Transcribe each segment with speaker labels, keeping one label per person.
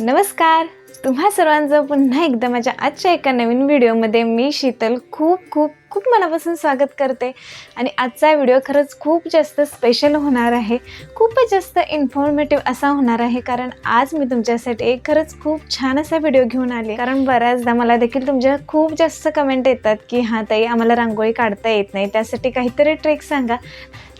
Speaker 1: नमस्कार. तुम्हा सर्वांचं पुन्हा एकदा माझ्या आजच्या एका नवीन व्हिडिओमध्ये मी शीतल खूप खूप खूप मनापासून स्वागत करते. आणि आजचा व्हिडिओ खरंच खूप जास्त स्पेशल होणार आहे. खूपच जास्त इन्फॉर्मेटिव्ह असा होणार आहे. कारण आज मी तुमच्यासाठी एक खरंच खूप छान असा व्हिडिओ घेऊन आले. कारण बऱ्याचदा मला देखील तुमच्या खूप जास्त कमेंट येतात की हां ताई आम्हाला रांगोळी काढता येत नाही. त्यासाठी काहीतरी ट्रिक सांगा.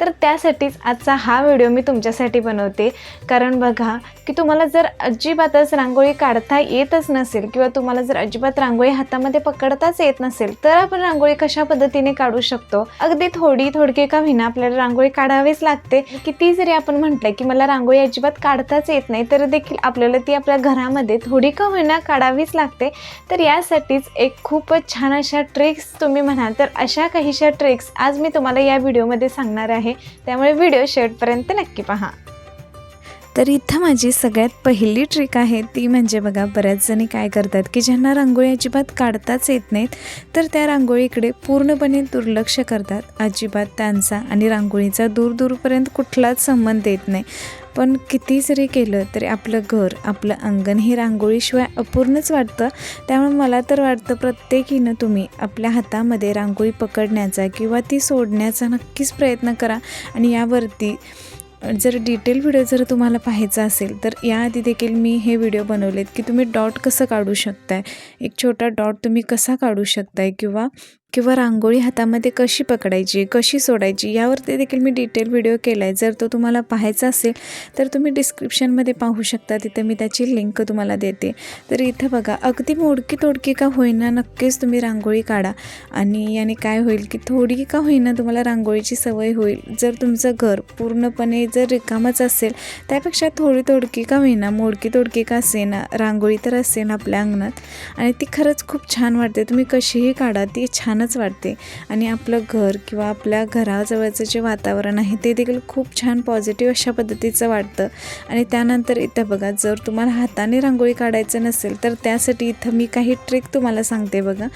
Speaker 1: तर त्यासाठीच आजचा हा व्हिडिओ मी तुमच्यासाठी बनवते. कारण बघा की तुम्हाला जर अजिबातच रांगोळी काढता येतच नसेल किंवा तुम्हाला जर अजिबात रांगोळी हातामध्ये पकडताच येत नसेल तर आपण रांगोळी कशा पद्धतीने काढू शकतो. अगदी थोडी थोडके का होईना आपल्याला रांगोळी काढावीच लागते. किती जरी आपण म्हटलं की मला रांगोळी अजिबात काढताच येत नाही तर देखील आपल्याला ती आपल्या घरामध्ये थोडी का होईना काढावीच लागते. तर यासाठीच एक खूपच छान अशा ट्रिक्स तुम्ही म्हणाल तर अशा काहीशा ट्रिक्स आज मी तुम्हाला या व्हिडिओमध्ये सांगणार आहे. त्यामुळे व्हिडिओ शेवटपर्यंत नक्की पहा. तर इथं माझी सगळ्यात पहिली ट्रिक आहे ती म्हणजे बघा बऱ्याच जणी काय करतात की ज्यांना रांगोळी अजिबात काढताच येत नाहीत तर त्या रांगोळीकडे पूर्णपणे दुर्लक्ष करतात. अजिबात त्यांचा आणि रांगोळीचा दूर दूरपर्यंत कुठलाच संबंध येत नाही. पण किती जरी केलं तरी आपलं घर आपलं अंगण हे रांगोळीशिवाय अपूर्णच वाटतं. त्यामुळे मला तर वाटतं प्रत्येकीनं तुम्ही आपल्या हातामध्ये रांगोळी पकडण्याचा किंवा ती सोडण्याचा नक्कीच प्रयत्न करा आणि यावरती जर डिटेल व्हिडिओ जर तुम्हाला पाहायचा असेल तर याआधी देखील मी हे व्हिडिओ बनवलेत की तुम्ही डॉट कसं काढू शकताय? एक छोटा डॉट तुम्ही कसा काढू शकताय? किंवा किंवा रांगोळी हातामध्ये कशी पकडायची कशी सोडायची यावरती देखील मी डिटेल व्हिडिओ केला आहे जर तो तुम्हाला पाहायचा असेल तर तुम्ही डिस्क्रिप्शनमध्ये पाहू शकता. तिथं मी त्याची लिंक तुम्हाला देते. तर इथं बघा अगदी मोडकी तोडकी का होईना नक्कीच तुम्ही रांगोळी काढा. आणि याने काय होईल की थोडी का होईना तुम्हाला रांगोळीची सवय होईल. जर तुमचं घर पूर्णपणे जर रिकामच असेल त्यापेक्षा थोडी तोडकी का होईना मोडकी तोडकी का असेना रांगोळी तर असेल आपल्या अंगणात. आणि ती खरंच खूप छान वाटते. तुम्ही कशीही काढा ती छानच वाटते. आणि आपलं घर किंवा आपल्या घराजवळचं जे वातावरण आहे ते देखील खूप छान पॉझिटिव्ह अशा पद्धतीचं वाटतं. आणि त्यानंतर इथं बघा जर तुम्हाला हाताने रांगोळी काढायचं नसेल तर त्यासाठी इथं मी काही ट्रिक तुम्हाला सांगते बघा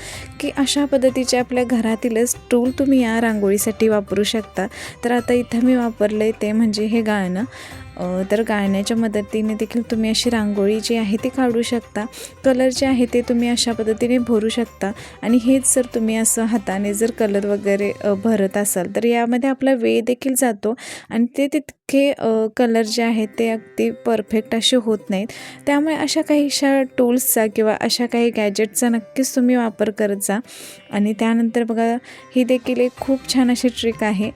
Speaker 1: की अशा पद्धतीचे आपल्या घरातीलच टूल तुम्ही या रांगोळीसाठी वापरू शकता. तर आता इथं मी वापरलं आहे ते म्हणजे हे गाळणं. तर गाळण्याच्या मदतीने देखील तुम्ही अशी रांगोळी जी आहे ती काढू शकता. कलर जे आहे ते तुम्ही अशा पद्धतीने भरू शकता. आणि हेच जर तुम्ही असं हाताने जर कलर वगैरे भरत असाल तर यामध्ये आपला वेळ देखील जातो. आणि ते तितके कलर जे आहेत ते अगदी परफेक्ट असे होत नाहीत. त्यामुळे अशा काहीशा टूल्सचा किंवा अशा काही गॅजेटचा नक्कीच तुम्ही वापर करत जा. आणि त्यानंतर बघा ही देखील एक खूप छान अशी ट्रिक आहे.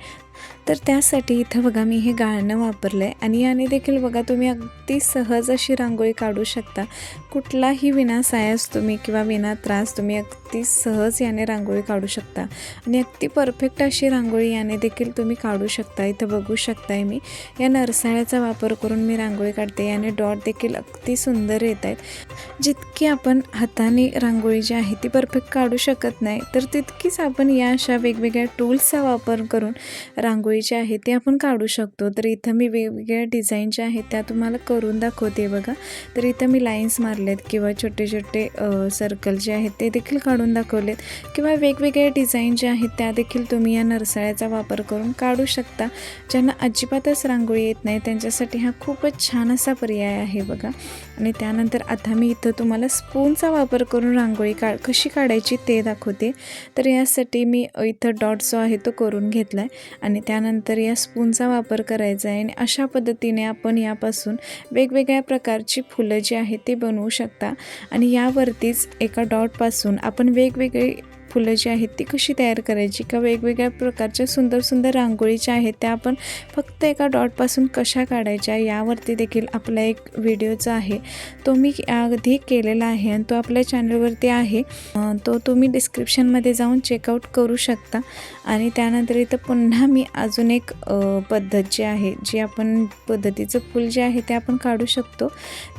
Speaker 1: तर त्यासाठी इथं बघा मी हे गाळणं वापरलं आहे आणि याने देखील बघा तुम्ही अगदी सहज अशी रांगोळी काढू शकता. कुठलाही विना सायस तुम्ही किंवा विना त्रास तुम्ही अगदी सहज याने रांगोळी काढू शकता. आणि अगदी परफेक्ट अशी रांगोळी याने देखील तुम्ही काढू शकता. इथं बघू शकताय मी. या नरसाळ्याचा वापर करून मी रांगोळी काढते. याने डॉट देखील अगदी सुंदर येत आहेत. जितकी आपण हाताने रांगोळी जी आहे ती परफेक्ट काढू शकत नाही तर तितकीच आपण या अशा वेगवेगळ्या टूल्सचा वापर करून रांगोळी जी आहे ते आपण काढू शकतो. तर इथं मी वेगवेगळ्या डिझाईन ज्या आहेत त्या तुम्हाला करून दाखवते बघा. तर इथं मी लाईन्स मारलेत किंवा छोटे छोटे सर्कल जे आहेत ते देखील काढून दाखवलेत. किंवा वेगवेगळे डिझाईन जे आहेत त्या देखील तुम्ही या नरसाळ्याचा वापर करून काढू शकता. ज्यांना अजिबातच रांगोळी येत नाही त्यांच्यासाठी हा खूपच छान असा पर्याय आहे बघा. आणि त्यानंतर आता मी इथं तुम्हाला स्पूनचा वापर करून रांगोळी काढ कशी काढायची ते दाखवते. तर यासाठी मी इथं डॉट जो आहे तो करून घेतला आहे आणि त्यानंतर या स्पूनचा वापर करायचा आहे आणि अशा पद्धतीने आपण यापासून वेगवेगळ्या प्रकारची फुलं जी आहेत ते बनवू शकता. आणि यावरतीच एका डॉटपासून आपण वेगवेगळे फुलं जी आहेत ती कशी तयार करायची? किंवा वेगवेगळ्या प्रकारच्या सुंदर सुंदर रांगोळी ज्या आहेत त्या आपण फक्त एका डॉटपासून कशा काढायच्या यावरती देखील आपला एक व्हिडिओचा आहे तो मी अगदी केलेला आहे आणि तो आपल्या चॅनलवरती आहे. तो तुम्ही डिस्क्रिप्शनमध्ये जाऊन चेकआउट करू शकता. आणि त्यानंतर इथं पुन्हा मी अजून एक पद्धत जी आहे जी आपण पद्धतीचं फूल जे आहे ते आपण काढू शकतो.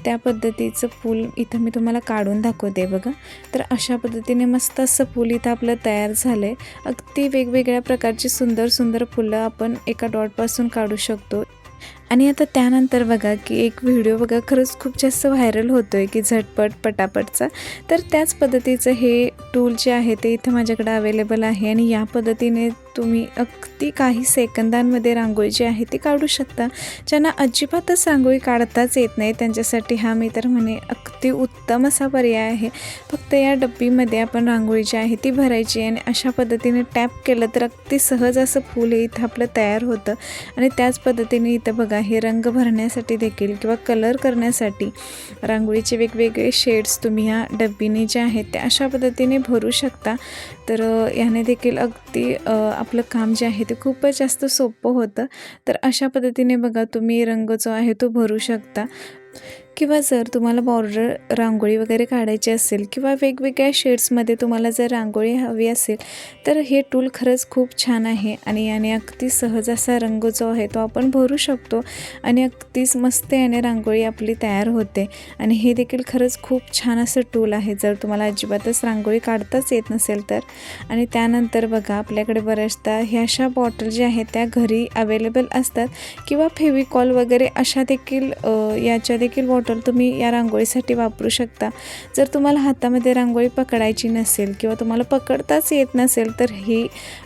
Speaker 1: त्या पद्धतीचं फूल इथं मी तुम्हाला काढून दाखवते बघा. तर अशा पद्धतीने मस्त असं फूल इथं आपलं तयार झालं आहे अगदी वेगवेगळ्या प्रकारची सुंदर सुंदर फुलं आपण एका डॉटपासून काढू शकतो. आणि आता त्यानंतर बघा की एक व्हिडिओ बघा खरंच खूप जास्त व्हायरल होतो आहे की झटपट पटापटचा. तर त्याच पद्धतीचं हे टूल जे आहे ते इथं माझ्याकडे अवेलेबल आहे आणि या पद्धतीने तुम्ही अगदी काही सेकंदांमध्ये रांगोळी जी आहे ती काढू शकता. ज्यांना अजिबातच रांगोळी काढताच येत नाही त्यांच्यासाठी हा मी तर म्हणे अगदी उत्तम असा पर्याय आहे. फक्त या डब्बीमध्ये आपण रांगोळी जी आहे ती भरायची आणि अशा पद्धतीने टॅप केलं तर अगदी सहज असं फूल हे इथं आपलं तयार होतं. आणि त्याच पद्धतीने इथं बघा हे रंग भरण्यासाठी देखील किंवा कलर करण्यासाठी रांगोळीचे वेगवेगळे शेड्स तुम्ही ह्या डब्बीने जे आहेत ते अशा पद्धतीने भरू शकता. तर याने देखील अगदी आपलं काम जे आहे ते खूपच जास्त सोपं होतं. तर अशा पद्धतीने बघा तुम्ही रंग जो आहे तो भरू शकता. किंवा जर तुम्हाला बॉर्डर रांगोळी वगैरे काढायची असेल किंवा वेगवेगळ्या शेड्समध्ये तुम्हाला जर रांगोळी हवी असेल तर हे टूल खरंच खूप छान आहे आणि याने अगदी सहज असा रंग जो आहे तो आपण भरू शकतो आणि अगदीच मस्त याने रांगोळी आपली तयार होते. आणि हे देखील खरंच खूप छान असं टूल आहे. जर तुम्हाला अजिबातच रांगोळी काढताच येत नसेल तर. आणि त्यानंतर बघा आपल्याकडे बऱ्याचदा ह्या अशा बॉटल ज्या आहेत त्या घरी अवेलेबल असतात. किंवा फेविकॉल वगैरे अशा देखील याच्या देखील बॉटल तुम्ही या रांगोळीसाठी वापरू शकता. जर तुम्हाला हातामध्ये रांगोळी पकडायची नसेल किंवा तुम्हाला पकडताच येत नसेल तर ही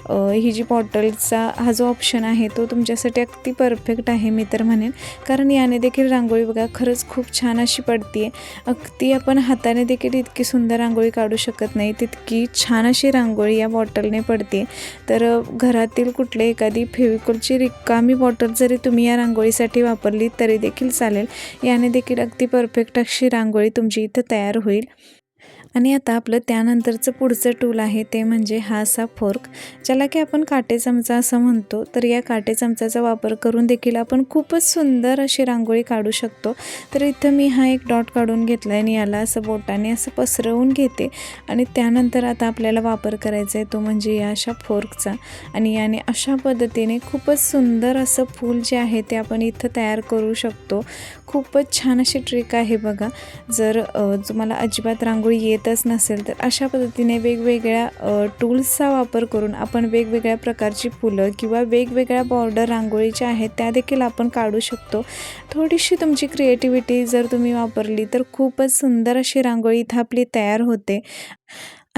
Speaker 1: ही जी बॉटलचा हा जो ऑप्शन आहे तो तुमच्यासाठी अगदी परफेक्ट आहे मी तर म्हणेन. कारण याने देखील रांगोळी बघा खरंच खूप छान अशी पडते आहे अगदी आपण हाताने देखील इतकी सुंदर रांगोळी काढू शकत नाही तितकी छान अशी रांगोळी या बॉटलने पडते तर घरातील कुठले एखादी फेविकोलची रिकामी बॉटल जरी तुम्ही या रांगोळीसाठी वापरली तरी देखील चालेल. याने देखील अगदी परफेक्ट अशी रांगोळी तुमची इथं तयार होईल. आणि आता आपलं त्यानंतरचं पुढचं टूल आहे ते म्हणजे हा असा फोर्क ज्याला की आपण काटे चमचा असं म्हणतो. तर या काटे चमचाचा वापर करून देखील आपण खूपच सुंदर अशी रांगोळी काढू शकतो. तर इथं मी हा एक डॉट काढून घेतला आहे आणि याला असं बोटाने असं पसरवून घेते. आणि त्यानंतर आता आपल्याला वापर करायचा आहे तो म्हणजे या अशा फोर्कचा आणि याने अशा पद्धतीने खूपच सुंदर असं फूल जे आहे ते आपण इथं तयार करू शकतो. खूपच छान अशी ट्रिक आहे बघा. जर तुम्हाला अजिबात रांगोळी येतच नसेल तर अशा पद्धतीने वेगवेगळ्या टूल्सचा वापर करून आपण वेगवेगळ्या प्रकारची फुलं किंवा वेगवेगळ्या बॉर्डर रांगोळी ज्या आहेत त्या देखील आपण काढू शकतो. थोडीशी तुमची क्रिएटिव्हिटी जर तुम्ही वापरली तर खूपच सुंदर अशी रांगोळी इथं आपली तयार होते.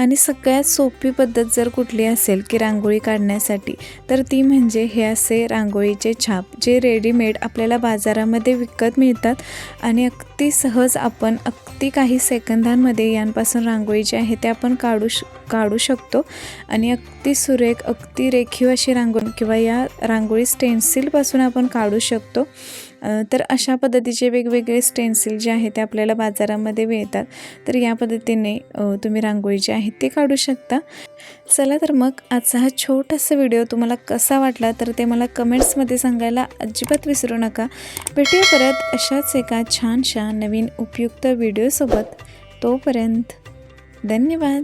Speaker 1: आणि सगळ्यात सोपी पद्धत जर कुठली असेल की रांगोळी काढण्यासाठी तर ती म्हणजे हे असे रांगोळीचे छाप जे रेडीमेड आपल्याला बाजारामध्ये विकत मिळतात आणि अगदी सहज आपण अगदी काही सेकंदांमध्ये यांपासून रांगोळी जी आहे ते आपण काढू श काढू शकतो. आणि अगदी सुरेख अगदी रेखीव अशी रांगोळी किंवा या रांगोळी स्टेन्सिलपासून आपण काढू शकतो. तर अशा पद्धतीचे वेगवेगळे स्टेन्सिल जे आहे ते आपल्याला बाजारामध्ये मिळतात. तर या पद्धतीने तुम्ही रांगोळी जी आहे ते काढू शकता. चला तर मग आजचा हा छोटासा व्हिडिओ तुम्हाला कसा वाटला तर ते मला कमेंट्समध्ये सांगायला अजिबात विसरू नका. भेटूया परत अशाच एका छानशा नवीन उपयुक्त व्हिडिओसोबत. तोपर्यंत धन्यवाद.